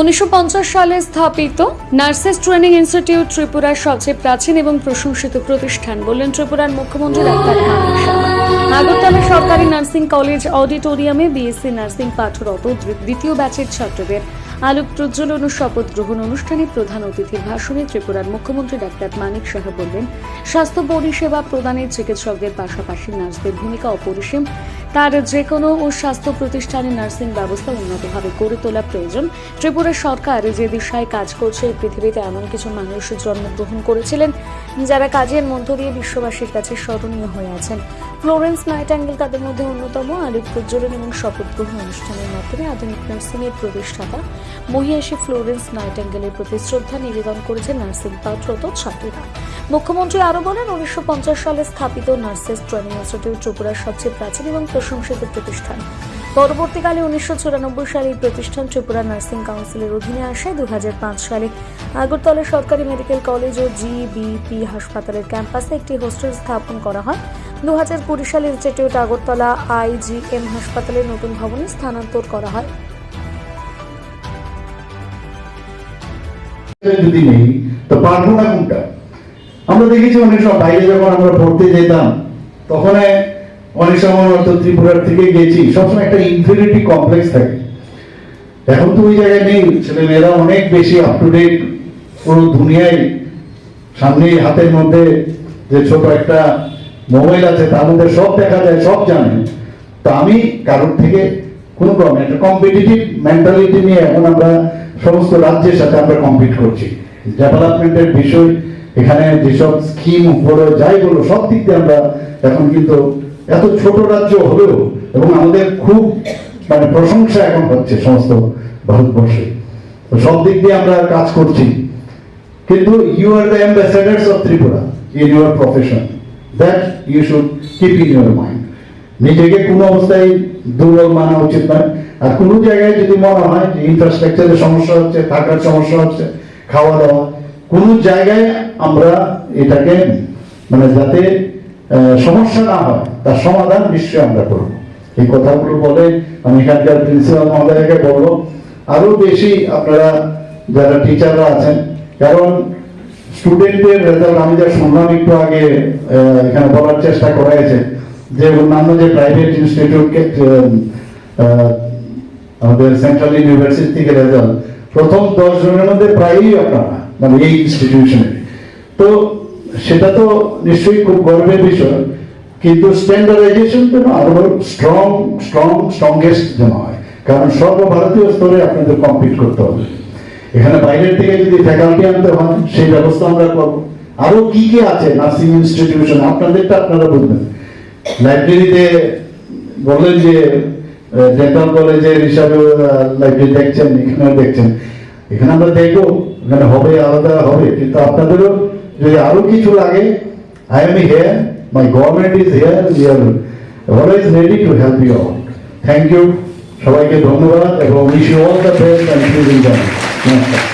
উনিশশো পঞ্চাশ সালে স্থাপিত নার্সেস ট্রেনিং ইনস্টিটিউট ত্রিপুরার সবচেয়ে প্রাচীন এবং প্রশংসিত প্রতিষ্ঠান, বললেন ত্রিপুরার মুখ্যমন্ত্রী ডাক্তার আগরতলা সরকারি নার্সিং কলেজ অডিটোরিয়ামে বিএসসি নার্সিং পাঠরত দ্বিতীয় ব্যাচের ছাত্রদের আলোক প্রজ্বলন ও শপথ গ্রহণ অনুষ্ঠানে প্রধান অতিথির ভাষণে ত্রিপুরার মুখ্যমন্ত্রী ডাক্তার মানিক সাহা বললেন, স্বাস্থ্য পরিষেবা প্রদানে চিকিৎসকদের পাশাপাশি নার্সদের ভূমিকা অপরিসীম। তার যে কোনো ও স্বাস্থ্য প্রতিষ্ঠানে নার্সিং ব্যবস্থা উন্নতভাবে গড়ে তোলা প্রয়োজন। ত্রিপুরা সরকার যে দিশায় কাজ করছে পৃথিবীতে এমন কিছু মানুষ জন্মগ্রহণ করেছিলেন, যারা কাজের মধ্য দিয়ে বিশ্ববাসীর কাছে স্মরণীয় হয়ে আছেন। ফ্লোরেন্স নাইটাঙ্গেল তাদের মধ্যে অন্যতম আলোক প্রজ্বলন এবং শপথ গ্রহণ অনুষ্ঠানের মাধ্যমে আধুনিক নার্সিংয়ের প্রতিষ্ঠাতা মহিয়াসী ফ্লোরেন্স নাইটাঙ্গেলের প্রতি শ্রদ্ধা নিবেদন করেছে নার্সিং পাঠরত ছাত্রীরা। মুখ্যমন্ত্রী আরও বলেন, উনিশশো পঞ্চাশ সালে স্থাপিত নার্সেস ট্রেনিং ইনস্টিটিউট ত্রিপুরার সবচেয়ে প্রাচীন এবং প্রশংসিত প্রতিষ্ঠান। পরবর্তীকালে উনিশশো চুরানব্বই সালে এই প্রতিষ্ঠান ত্রিপুরা নার্সিং কাউন্সিলের অধীনে আসে। দুই হাজার পাঁচ সালে আগরতলা সরকারি মেডিকেল কলেজ ও জিবিপি হাসপাতালের ক্যাম্পাসে একটি হোস্টেল স্থাপন করা হয়। দু হাজার কুড়ি সালে ইনস্টিটিউট আগরতলা আইজিএম হাসপাতালের নতুন ভবনে স্থানান্তর করা হয়। যদি নেই, তো কোনটা? আমরা দেখেছি অনেক সময় বাইরে যখন আমরা পড়তে যেতাম, তখন অনেক সময় হয়তো ত্রিপুরার থেকে গেছি, সবসময় একটা ইনফিনিটি কমপ্লেক্স থাকে। এখন তো ওই জায়গায় নেই ছেলে মেয়েরা অনেক বেশি আপ টু ডেট পুরো দুনিয়ায় সামনে হাতের মধ্যে যে ছোট একটা মোবাইল আছে, তার মধ্যে সব দেখা যায়, সব জানে। তো আমি কারোর থেকে কোনো প্রবলেম একটা কম্পিটিটিভ মেন্টালিটি নিয়ে এখন আমরা সমস্ত রাজ্যের সাথে আমরা কম্পিট করছি। ডেভেলপমেন্টের বিষয়, এখানে যেসব স্কিম বলো যাই বলো, সব দিক দিয়ে আমরা এখন কিন্তু এত ছোট রাজ্য হলেও এবং আমাদের খুব মানে প্রশংসা এখন হচ্ছে সমস্ত ভারতবর্ষে। সব দিক দিয়ে আমরা কাজ করছি। কিন্তু you are the ambassadors of Tripura in your profession that you should keep in your mind নিজেকে কোনো অবস্থায় দুর্বল মানা উচিত নয়। আর কোনো জায়গায় যদি মনে হয় যে ইনফ্রাস্ট্রাকচারের সমস্যা হচ্ছে, থাকার সমস্যা হচ্ছে খাওয়া দাওয়া কোনো জায়গায় আমরা এটাকে মানে যাতে সমস্যা না হয়। তার সমাধান নিশ্চয়ই আমরা করব। এই কথাগুলো বলে আমি এখানকার প্রিন্সিপাল মহোদয়কে বলব আরও বেশি আপনারা যারা টিচাররা আছেন, কারণ স্টুডেন্টদের রেজাল্ট আমি যা শুনলাম একটু আগে এখানে বলার চেষ্টা করা হয়েছে যে অন্যান্য যে প্রাইভেট ইনস্টিটিউটকে আমাদের সেন্ট্রাল ইউনিভার্সিটি থেকে রেজাল্ট প্রথম দশ জনের মধ্যে প্রায়ই আপনারা মানে এই ইনস্টিটিউশনে তো সেটা তো নিশ্চয়ই খুব গর্বের বিষয় কিন্তু স্ট্যান্ডার্ডাইজেশন যেন আরও স্ট্রং স্ট্রং স্ট্রংগেস্ট যেন হয়। কারণ সর্বভারতীয় স্তরে আপনাদের কম্পিট করতে হবে। এখানে বাইরের থেকে যদি ফ্যাকাল্টি আনতে হয়, সেই ব্যবস্থা আমরা করব। আরও কি কি আছে? নার্সিং ইনস্টিটিউশন আপনাদেরটা আপনারা বলবেন লাইব্রেরিতে বললেন যে ডেন্টাল কলেজের হিসাবে লাইব্রেরি দেখছেন, এখানেও দেখছেন। এখানে আমরা দেখব, এখানে হবে, আলাদা হবে। কিন্তু আপনাদেরও যদি আরও কিছু লাগে I am here my government is here we are always ready to help you all thank you সবাইকে ধন্যবাদ এবং wish you all the best and নমস্কার